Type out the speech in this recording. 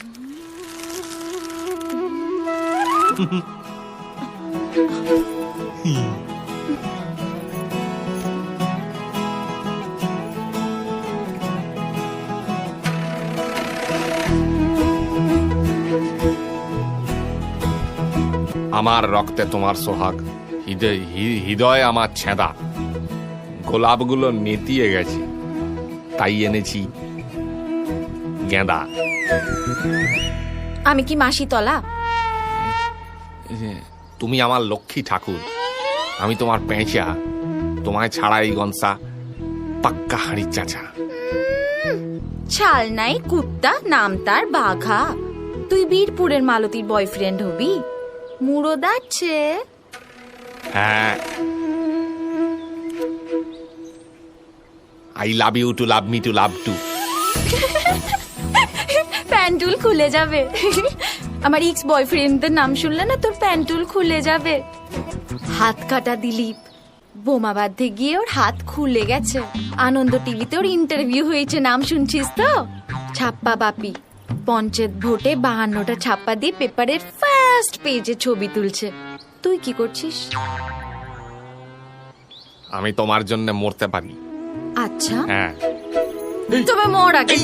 আমার রক্তে তোমার সোহাগ। হৃদয় হৃদয় আমার ছেঁদা। গোলাপগুলো নেতিয়ে গেছে। তাই এনেছি গেঁদা। আমি কি মাসি তলা? তুমি আমার লক্ষ্মী ঠাকুর আমি তোমার পেঁচা তোমায় ছাড়া এই গনসা পাক্কা হাঁড়ি চাচা। ছাল নাই কুত্তা নাম তার বাঘা। তুই বীরপুরের মালতীর বয়ফ্রেন্ড হবি। মুড়ো দাচ্ছে হ্যাঁ। I love you too love me too love too প্যান্টুল খুলে যাবে। আমার ইক্স বয়ফ্রেন্ডদের নাম শুনলে না তোর প্যান্টুল খুলে যাবে। হাত কাটা দিলীপ। বোমা বাঁধতে গিয়ে ওর হাত খুলে গেছে। আনন্দ টিভিতে ওর ইন্টারভিউ হয়েছে নাম শুনছিস তো? ছাপ্পা বাপি। পঞ্চায়েত ভোটে বাহান্নটা ছাপ্পা দিয়ে পেপারের ফার্স্ট পেজে ছবি তুলছে। তুই কি করছিস? আমি তোমার জন্য মরতে পারি। আচ্ছা। হ্যাঁ। তবে মর আগে!